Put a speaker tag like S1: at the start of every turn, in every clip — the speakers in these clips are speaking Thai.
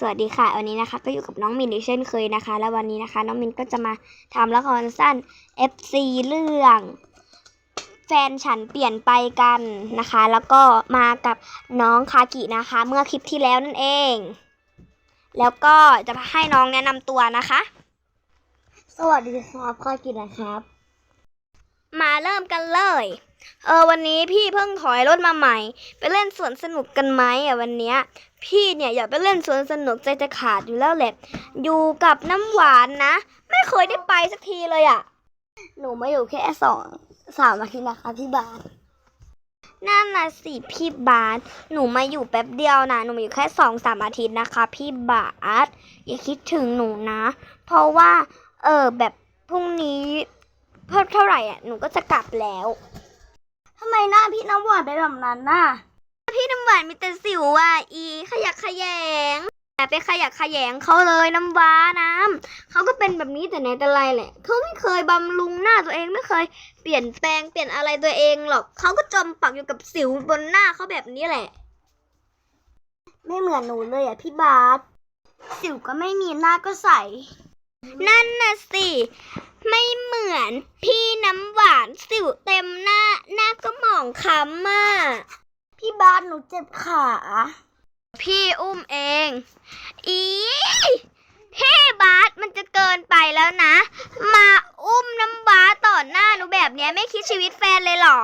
S1: สวัสดีค่ะ วันนี้นะคะก็อยู่กับน้องมินอีกเช่นเคยนะคะ และวันนี้นะคะ น้องมินก็จะมาทำละครสั้น FC เรื่อง แฟนฉันเปลี่ยนไปกันนะคะ แล้วก็มากับน้องคากินะคะ เมื่อคลิปที่แล้วนั่นเอง แล้วก็จะให้น้องแนะนำตัวนะคะ
S2: สวัสดีครับข้ากินะครับ
S1: มาเริ่มกันเลย เออวันนี้พี่เพิ่งถอยรถมาใหม่ ไปเล่นสวนสนุกกันไหมอะวันเนี้ย พี่เนี่ยอยากไปเล่นสวนสนุกใจจะขาดอยู่แล้วแหละ อยู่กับน้ำหวานนะ ไม่เคยได้ไปสักทีเลยอะ
S2: หนูมาอยู่แค่สองสามอาทิตย์นะคะพี่บาส
S1: นั่นน่ะสิพี่บาสหนูมาอยู่แป๊บเดียวนะ หนูมาอยู่แค่สองสามอาทิตย์นะคะ พี่บาสอย่าคิดถึงหนูนะ เพราะว่า เออแบบพรุ่งนี้ เพิ่มเท่าไหร่อะหนูก็จะกลับแล้ว
S2: ทำไมหน้าพี่น้ำหวานเป็นแบบนั้นน่ะ
S1: พี่น้ำหวานมีแต่สิวอะอีขยักขยงแต่ไปขยักขยงเขาเลยน้ำว้าน้ำเขาก็เป็นแบบนี้แต่ไหนแต่ไรแหละเขาไม่เคยบำรุงหน้าตัวเองไม่เคยเปลี่ยนแปลงเปลี่ยนอะไรตัวเองหรอกเขาก็จมปักอยู่กับสิวบนหน้าเขาแบบนี้แหละ
S2: ไม่เหมือนหนูเลยอะพี่บาสสิวก็ไม่มีหน้าก็ใส
S1: นั่นน่ะสิ ไม่เห มือนพี่น้ำหวานสิวเต็มหน้า หน้าก็หมองคล้ำอะ
S2: พี่บาสหนูเจ็บขา
S1: พี่อุ้มเอง อีพี่บาสมันจะเกินไปแล้วนะ มาอุ้มน้ำบาสต่อหน้าหนูแบบเนี้ยไม่คิดชีวิตแฟนเลยเหรอ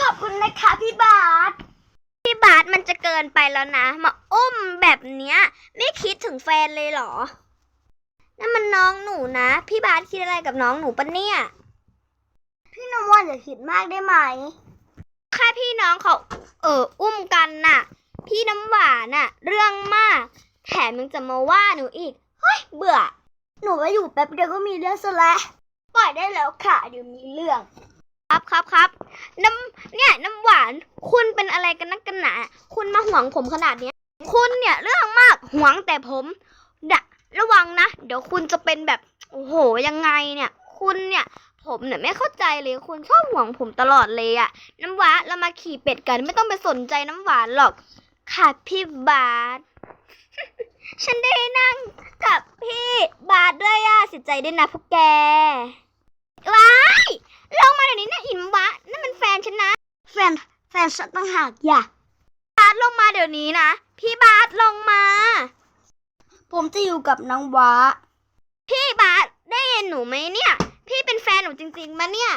S2: ขอบคุณนะคะพี่บาส
S1: พี่บาสมันจะเกินไปแล้วนะ มาอุ้มแบบเนี้ย ไม่คิดถึงแฟนเลยเหรอ นั่นมันน้องหนูนะ พี่บาสคิดอะไรกับน้องหนูปะเนี่ย
S2: พี่น้ำหวานอย่าคิดมากได้ไหม
S1: แค่พี่น้องเขาเอออุ้มกันน่ะ พี่น้ำหวานน่ะ เรื่องมาก แถมยังจะมาว่าหนูอีก เฮ้ย เบื่อ
S2: หนูมาอยู่แป๊บเดียวก็มีเรื่องซะแล้วปล่อยได้แล้วค่ะเดี๋ยวมีเรื่อง
S1: ครับครับครับน้ำเนี่ยน้ำหวานคุณเป็นอะไรกันนักกันหนา คุณมาห่วงผมขนาดเนี้ย คุณเนี่ยเรื่องมากห่วงแต่ผมดะ ระวังนะ เดี๋ยวคุณจะเป็นแบบ โอ้โห ยังไงเนี่ย คุณเนี่ย ผมเนี่ยไม่เข้าใจเลย คุณชอบห่วงผมตลอดเลยอะน้ำหวานเรามาขี่เป็ดกัน ไม่ต้องไปสนใจน้ำหวานหรอก ค่ะพี่บาสฉันได้นั่งกับพี่บาสด้วยอะเสียใจด้วยนะพวกแก ว้ายลงมาเดี๋ยวนี้นะอิมวะนั่นมันแฟนฉันนะ
S2: แฟน แฟนฉันต่างหากอย่า
S1: บาสลงมาเดี๋ยวนี้นะ พี่บาสลงมา
S2: ผมจะอยู่กับน้องว้า
S1: พี่บาสได้ยินหนูไหมเนี่ย พี่เป็นแฟนหนูจริงๆมะเนี่ย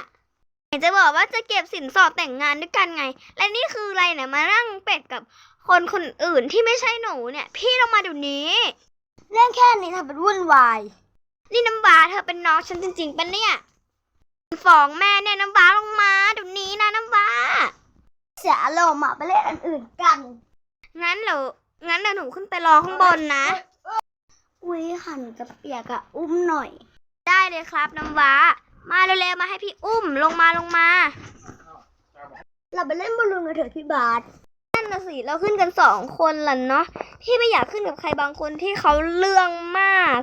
S1: ไหนจะบอกว่าจะเก็บสินสอดแต่งงานด้วยกันไง และนี่คืออะไรเนี่ยมานั่งเป็ดกับคนคนอื่นที่ไม่ใช่หนูเนี่ย พี่ลงมาเดี๋ยวนี้
S2: เรื่องแค่นี้ทำเป็นวุ่นวาย
S1: นี่น้ำว้าเธอเป็นน้องฉันจริงๆปะเนี่ยฟ้องแม่เนี่ยน้ำว้าลงมาเดี๋ยวนี้นะน้ำว้า
S2: เสียอารมณ์อะไปเล่นอันอื่นกัน
S1: งั้นเดี๋ยวงั้นเดี๋ยวหนูขึ้นไปรอข้างบนนะ
S2: อุ้ยค่ะหนูจะเปียกอะอุ้มหน่อย
S1: ได้เลยครับน้ำว้า มาเร็วๆมาให้พี่อุ้มลงมาลงมา
S2: เราไปเล่นบอลลูนกันเถอะพี่บาส
S1: นั่นนะสิเราขึ้นกันสองคนล่ะเนาะพี่ไม่อยากขึ้นกับใครบางคนที่เขาเรื่องมาก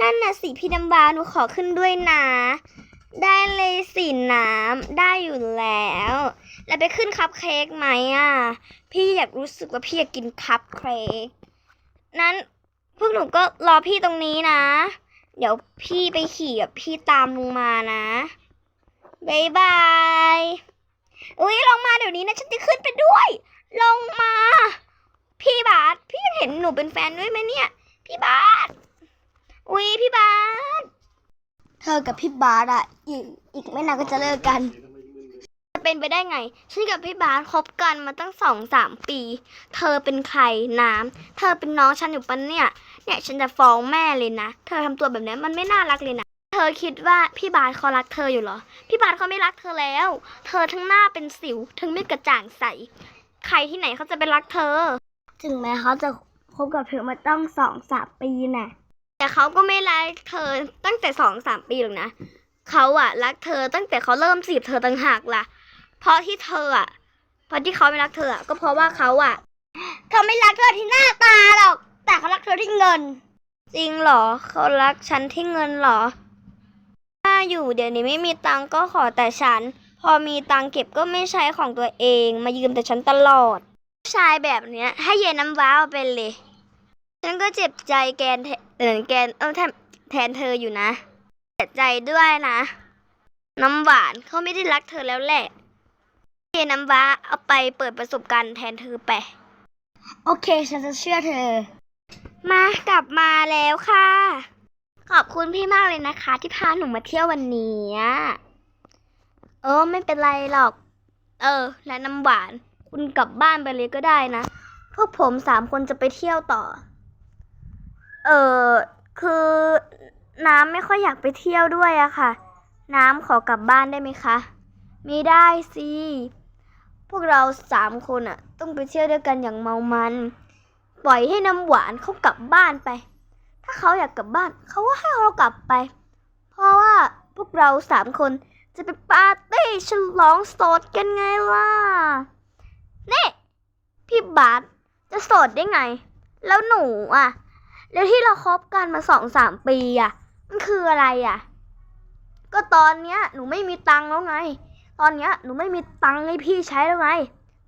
S1: นั่นน่ะสิพี่น้ำว้าหนูขอขึ้นด้วยนะได้เลยสิน้ำได้อยู่แล้ว แล้วไปขึ้นคัพเค้กไหมอะ พี่อยากรู้สึกว่าพี่อยากกินคัพเค้กนั้น วกหนูก็รอพี่ตรงนี้นะ เดี๋ยวพี่ไปขี่กับพี่ตามลงมานะบายบาย อุ้ยลงมาเดี๋ยวนี้นะฉันจะขึ้นไปด้วย ลงมา พี่บาสพี่ยังเห็นหนูเป็นแฟนด้วยไหมเนี่ย พี่บาสอุ้ยพี่บาส
S2: เธอกับพี่บาสอะอีกอีกไม่นานก็จะเลิกกัน
S1: เป็นไปได้ไง ฉันกับพี่บาสคบกันมาตั้งสองสามปี เธอเป็นใครน้ำ เธอเป็นน้องฉันอยู่ปะเนี่ย เนี่ยฉันจะฟ้องแม่เลยนะ เธอทำตัวแบบนี้มันไม่น่ารักเลยนะ เธอคิดว่าพี่บาสเขารักเธออยู่เหรอ พี่บาสเขาไม่รักเธอแล้ว เธอทั้งหน้าเป็นสิว ทั้งไม่กระจ่างใส ใครที่ไหนเขาจะไปรักเธอ
S2: ถึงแม้เขาจะคบกับเธอมาตั้งสองสามปีน่ะ
S1: แต่เขาก็ไม่รักเธอตั้งแต่สองสามปีหรอกนะเขาอะรักเธอตั้งแต่เขาเริ่มจีบเธอต่างหากล่ะ เพราะที่เธออะเพราะที่เขาไม่รักเธออะก็เพราะว่าเขาอะ
S2: เขาไม่รักเธอที่หน้าตาหรอก แต่เขารักเธอที่เงิน
S1: จริงเหรอเขารักฉันที่เงินเหรอ ถ้าอยู่เดี๋ยวนี้ไม่มีตังก็ขอแต่ฉัน พอมีตังเก็บก็ไม่ใช้ของตัวเอง มายืมแต่ฉันตลอดชายแบบเนี้ย ให้เย็นน้ำว้าวไปเลย ฉันก็เจ็บใจแกนแทเออแกนเออแทนแทนเธออยู่นะเสียใจด้วยนะ น้ำหวานเขาไม่ได้รักเธอแล้วแหละ พี่น้ำว้าเอาไปเปิดประสบการณ์แทนเธอไป
S2: โอเค ฉันจะเชื่อเธอ
S1: มากลับมาแล้วค่ะ ขอบคุณพี่มากเลยนะคะ ที่พาหนูมาเที่ยววันนี้อะเออไม่เป็นไรหรอก เออ และน้ำหวาน คุณกลับบ้านไปเลยก็ได้นะ พวกผมสามคนจะไปเที่ยวต่อ เออคือน้ำไม่ค่อยอยากไปเที่ยวด้วยอะค่ะ น้ำขอกลับบ้านได้ไหมคะ ไม่ได้สิพ วกเราสามคนอะต้องไปเที่ยวด้วยกันอย่างเมามัน ปล่อยให้น้ำหวานเขากลับบ้านไป ถ้าเขาอยากกลับบ้านเขาก็ให้เขากลับไป เพราะว่าพวกเราสามคนจะไปปาร์ตี้ฉลองโสดกันไงล่ะนี่พี่บาสจะโสดได้ไง แล้วหนูอะ แล้วที่เราคบกันมาสองสามปีอะ มันคืออะไรอะ ก็ตอนเนี้ยหนูไม่มีตังค์แล้วไง ตอนเนี้ยหนูไม่มีตังค์ให้พี่ใช้แล้วไง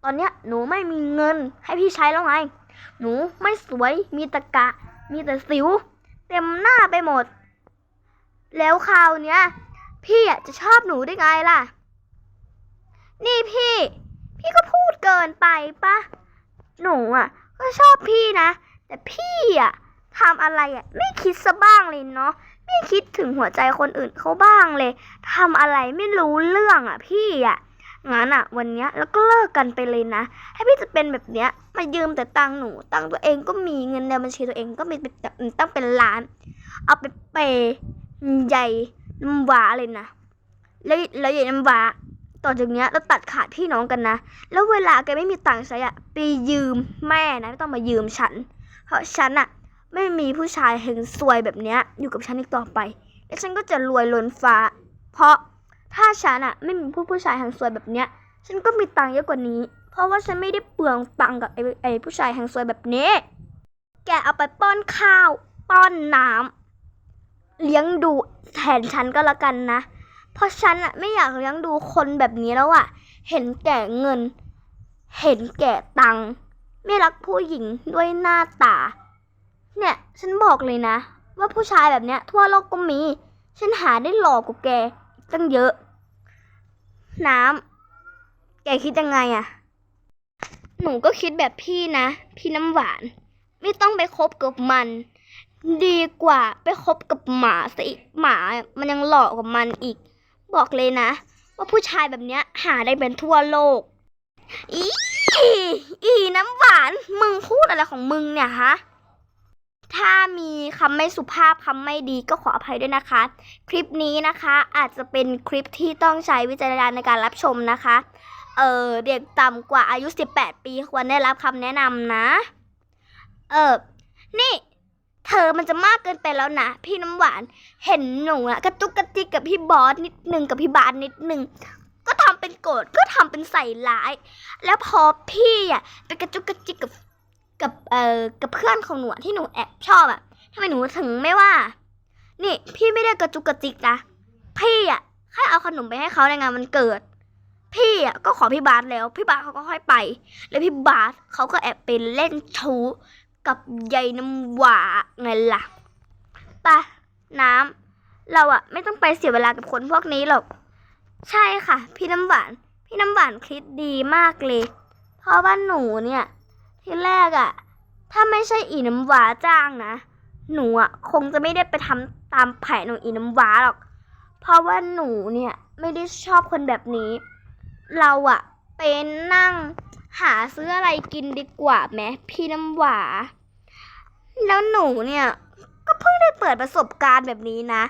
S1: ตอนเนี้ยหนูไม่มีเงินให้พี่ใช้แล้วไง หนูไม่สวย มีตะกะ มีแต่สิว เต็มหน้าไปหมด แล้วคราวเนี้ย พี่อะจะชอบหนูได้ไงล่ะ นี่พี่ พี่ก็พูดเกินไปปะ หนูอะ ก็ชอบพี่นะ แต่พี่อะทำอะไรอะไม่คิดซะบ้างเลยเนาะ ไม่คิดถึงหัวใจคนอื่นเขาบ้างเลยทำอะไรไม่รู้เรื่องอะพี่อะงั้นอะ วันเนี้ยแล้วก็เลิกกันไปเลยนะถ้าพี่จะเป็นแบบเนี้ย มายืมแต่ตังหนูตังตัวเองก็มีเงินในบัญชีตัวเองก็มีเป็นตั้งเป็นล้าน เอาไปเปย์ใหญ่น้ำหวาเลยนะ แล้วแล้วใหญ่น้ำหวาต่อจากเนี้ยเราตัดขาดพี่น้องกันนะ แล้วเวลาแกไม่มีตังค์ใช้อะไปยืมแม่นะไม่ต้องมายืมฉัน เพราะฉันอะ ไม่มีผู้ชายเฮงซวยแบบเนี้ยอยู่กับฉันอีกต่อไป แล้วฉันก็จะรวยล้นฟ้า เพราะถ้าฉันอะไม่มีผู้ผู้ชายเฮงซวยแบบเนี้ย ฉันก็มีตังค์เยอะกว่านี้ เพราะว่าฉันไม่ได้เปลืองตังค์กับไอ้ไอ้ผู้ชายแห่งซวยแบบนี้ แกเอาไปป้อนข้าว ป้อนน้ำเลี้ยงดูแทนฉันก็แล้วกันนะ เพราะฉันอะไม่อยากเลี้ยงดูคนแบบนี้แล้วอะเห็นแก่เงิน เห็นแก่ตังค์ไม่รักผู้หญิงด้วยหน้าตา เนี่ย ฉันบอกเลยนะ ว่าผู้ชายแบบเนี้ย ทั่วโลกก็มี ฉันหาได้หลอกกว่าแกตั้งเยอะ น้ำแกคิดยังไงอะหนูก็คิดแบบพี่นะ พี่น้ำหวาน ไม่ต้องไปคบกับมัน ดีกว่าไปคบกับหมาซะอีกหมามันยังหลอกกว่ามันอีก บอกเลยนะ ว่าผู้ชายแบบเนี้ย หาได้เป็นทั่วโลก อีอีน้ำหวาน มึงพูดอะไรของมึงเนี่ยฮะ ถ้ามีคำไม่สุภาพคำไม่ดีก็ขออภัยด้วยนะคะ คลิปนี้นะคะอาจจะเป็นคลิปที่ต้องใช้วิจารณญาณในการรับชมนะคะ เออเด็กต่ำกว่าอายุ 18 ปีควรได้รับคำแนะนำนะ เออนี่ เธอมันจะมากเกินไปแล้วนะ พี่น้ำหวานเห็นหนูอะกระตุกกระติกกับพี่บอสนิดหนึ่งกับพี่บาสนิดหนึ่งก็ทำเป็นโกรธก็ทำเป็นใส่ร้าย แล้วพอพี่อะไปกระจุกกระจิกกับ กับเอ่อกับเพื่อนของหนูที่หนูแอบชอบอะทำไมหนูถึงไม่ว่า นี่พี่ไม่ได้กระจุกกระจิกนะพี่อะแค่เอาขนมไปให้เขาในงานวันเกิด พี่อะก็ขอพี่บาสแล้ว พี่บาสเขาก็ค่อยไป แล้วพี่บาสเขาก็แอบไปเล่นชู้กับยายน้ำหวาไงล่ะปะน้ำเราอะไม่ต้องไปเสียเวลากับคนพวกนี้หรอก ใช่ค่ะ พี่น้ำหวาน พี่น้ำหวานคิดดีมากเลย เพราะว่าหนูเนี่ย ที่แรกอะถ้าไม่ใช่อีน้ำหวาจ้างนะ หนูอะคงจะไม่ได้ไปทำตามแผนของอีน้ำหวาหรอก เพราะว่าหนูเนี่ยไม่ได้ชอบคนแบบนี้ เราอะไปนั่งหาซื้ออะไรกินดีกว่าไหมพี่น้ำหวา แล้วหนูเนี่ยก็เพิ่งได้เปิดประสบการณ์แบบนี้นะ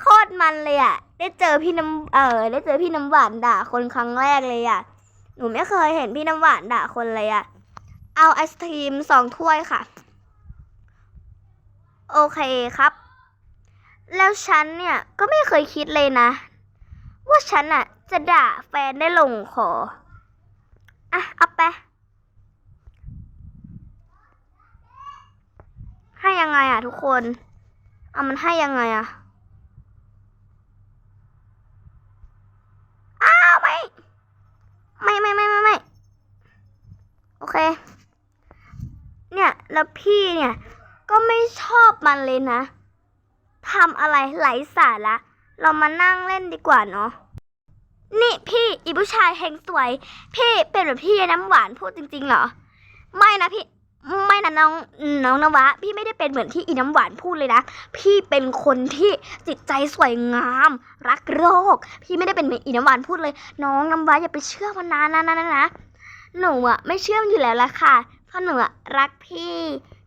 S1: โคตรมันเลยอะได้เจอพี่น้ำเออได้เจอพี่น้ำหวานด่าคนครั้งแรกเลยอะหนูไม่เคยเห็นพี่น้ำหวานด่าคนเลยอะ เอาไอศครีมสองถ้วยค่ะ โอเคครับ แล้วฉันเนี่ย ก็ไม่เคยคิดเลยนะ ว่าฉันอะจะด่าแฟนได้ลงคออะ เอาไป ให้ยังไงอะทุกคน เอามันให้ยังไงอะอ้าวไม่ ไม่ไม่ไม่ไม่ไม่โอเค เนี่ย แล้วพี่เนี่ย ก็ไม่ชอบมันเลยนะทำอะไรไร้สาระเรามานั่งเล่นดีกว่าเนาะนี่พี่อีผู้ชายแห่งสวย พี่เป็นแบบพี่น้ำหวานพูดจริงๆเหรอ ไม่นะพี่ไม่นะน้องน้องนวะ พี่ไม่ได้เป็นเหมือนที่อีน้ำหวานพูดเลยนะ พี่เป็นคนที่จิตใจสวยงาม รักโลก พี่ไม่ได้เป็นเหมือนอีน้ำหวานพูดเลย น้องน้ำว้าอย่าไปเชื่อมันนะนะนะนะหนูอะไม่เชื่อมอยู่แล้วละค่ะ ราะหนูอะรักพี่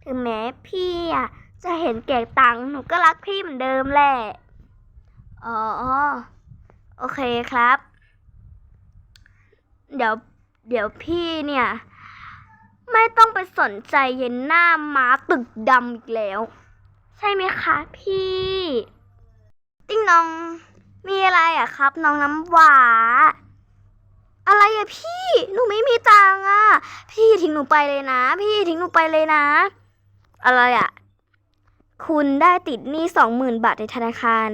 S1: ถึงแม้พี่อะจะเห็นแก่ตังค์หนูก็รักพี่เหมือนเดิมแหละ อ๋อ โอเคครับ เดี๋ยว เดี๋ยวพี่เนี่ย ไม่ต้องไปสนใจเย็นหน้าม้าตึกดำอีกแล้ว ใช่ไหมคะพี่ ติ้งน้อง มีอะไรอะครับ น้องน้ำหวา อะไรอะพี่หนูไม่มีตังค์อะพี่ทิ้งหนูไปเลยนะ พี่ทิ้งหนูไปเลยนะ อะไรอะคุณได้ติดหนี้สองหมื่นบาทในธนาคาร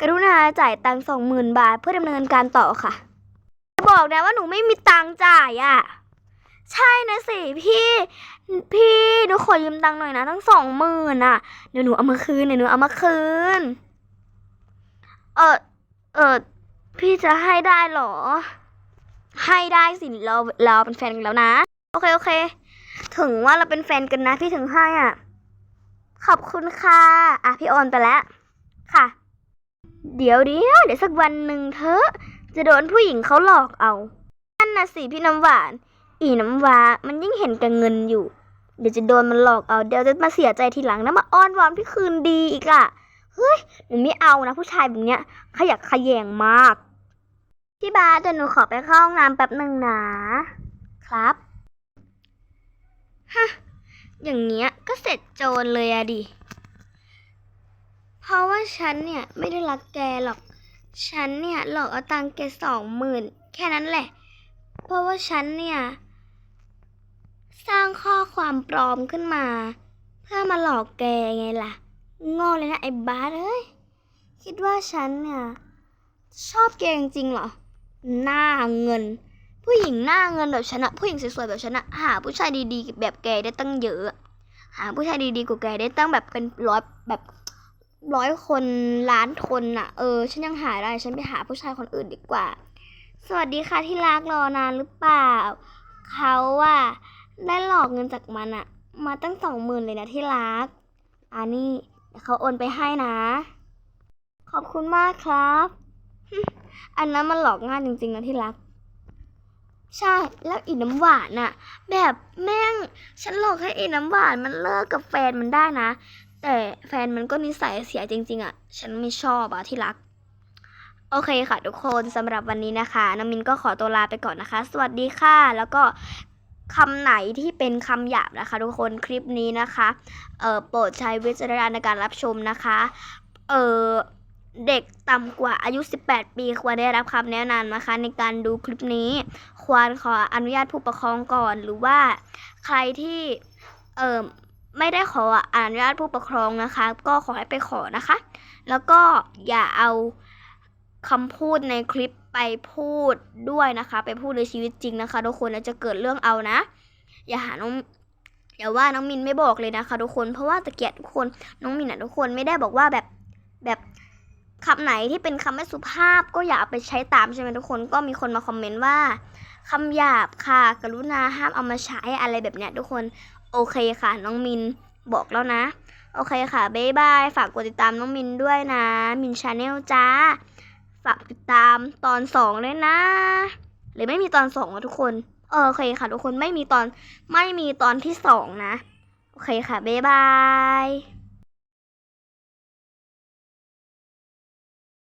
S1: กรุณาจ่ายตังสองหมื่นบาทเพื่อดำเนินการต่อค่ะ บอกนะว่าหนูไม่มีตังจ่ายอะใช่นะสิพี่ พี่หนูขอยืมตังค์หน่อยนะทั้งสองหมื่นอะเดี๋ยวหนูเอามาคืนเดี๋ยวหนูเอามาคืน เออเออพี่จะให้ได้เหรอ ให้ได้สิเราเราเป็นแฟนกันแล้วนะ โอเคโอเค ถึงว่าเราเป็นแฟนกันนะพี่ถึงให้อะ ขอบคุณค่ะอะพี่โอนไปแล้ว ค่ะ เดี๋ยวเดี๋ยวเดี๋ยวสักวันหนึ่งเธอจะโดนผู้หญิงเขาหลอกเอานั่นน่ะสิพี่น้ำหวาน อีน้ำวามันยิ่งเห็นกับเงินอยู่ เดี๋ยวจะโดนมันหลอกเอาเดี๋ยวจะมาเสียใจทีหลังนะมาอ้อนวอนพี่คืนดีอีกอะเฮ้ยหนูไม่เอานะผู้ชายแบบเนี้ยขยักขยแยงมาก พี่บาสเดี๋ยวหนูขอไปเข้าห้องน้ำแป๊บหนึ่งนะครับฮะอย่างเงี้ยก็เสร็จโจรเลยอะดิ เพราะว่าฉันเนี่ยไม่ได้รักแกหรอก ฉันเนี่ยหลอกเอาตังค์แกสองหมื่นแค่นั้นแหละ เพราะว่าฉันเนี่ยสร้างข้อความปลอมขึ้นมา เพื่อมาหลอกแกไงล่ะโง่เลยนะไอ้บาสเอ้ย คิดว่าฉันเนี่ยชอบแกจริงๆเหรอ หน้าเงิน ผู้หญิงหน้าเงินแบบฉันอะผู้หญิงสวยๆแบบฉันอะหาผู้ชายดีๆ แบบแกได้ตั้งเยอะ หาผู้ชายดีๆกว่าแกได้ตั้งแบบเป็นร้อยแบบร้อยคนล้านคนอะเออ ฉันยังหาได้ ฉันไปหาผู้ชายคนอื่นดีกว่า สวัสดีค่ะที่รักรอนานหรือเปล่า เขาว่าได้หลอกเงินจากมันอะมาตั้งสองหมื่นเลยนะที่รัก อันนี้เขาโอนไปให้นะ ขอบคุณมากครับ อันนั้นมันหลอกง่ายจริงๆนะที่รัก ใช่ แล้วอีน้ำหวานน่ะ แบบแม่งฉันหลอกให้อีน้ำหวานมันเลิกกับแฟนมันได้นะ แต่แฟนมันก็นิสัยเสียจริง ๆอะ ฉันไม่ชอบอะที่รัก โอเคค่ะทุกคนสำหรับวันนี้นะคะน้องมินก็ขอตัวลาไปก่อนนะคะ สวัสดีค่ะ แล้วก็คำไหนที่เป็นคำหยาบนะคะ ทุกคนคลิปนี้นะคะ เออโปรดใช้วิจารณญาณในการรับชมนะคะ เออ เด็กต่ำกว่าอายุ 18 ปีควรได้รับคำแนะนำนะคะ ในการดูคลิปนี้ ควรขออนุญาตผู้ปกครองก่อน หรือว่าใครที่เอ่อไม่ได้ขออนุญาตผู้ปกครองนะคะ ก็ขอให้ไปขอนะคะ แล้วก็อย่าเอาคำพูดในคลิปไปพูดด้วยนะคะ ไปพูดในชีวิตจริงนะคะทุกคนแล้วจะเกิดเรื่องเอานะ อย่าหาน้องอย่าว่าน้องมินไม่บอกเลยนะคะทุกคนเพราะว่าตะเกียบทุกคนน้องมินอะทุกคนไม่ได้บอกว่าแบบแบบ คำไหนที่เป็นคำไม่สุภาพก็อย่าเอาไปใช้ตามใช่ไหมทุกคนก็มีคนมาคอมเมนต์ว่าคำหยาบค่ะ กรุณาห้ามเอามาใช้อะไรแบบเนี้ยทุกคนโอเคค่ะ น้องมินบอกแล้วนะ โอเคค่ะบ๊ายบาย ฝากกดติดตามน้องมินด้วยนะ มินชาแนลจ้า ฝากติดตามตอนสองเลยนะ หรือไม่มีตอนสองอะทุกคนเออโอเคค่ะ ทุกคนไม่มีตอนไม่มีตอนที่สองนะ โอเคค่ะบ๊ายบาย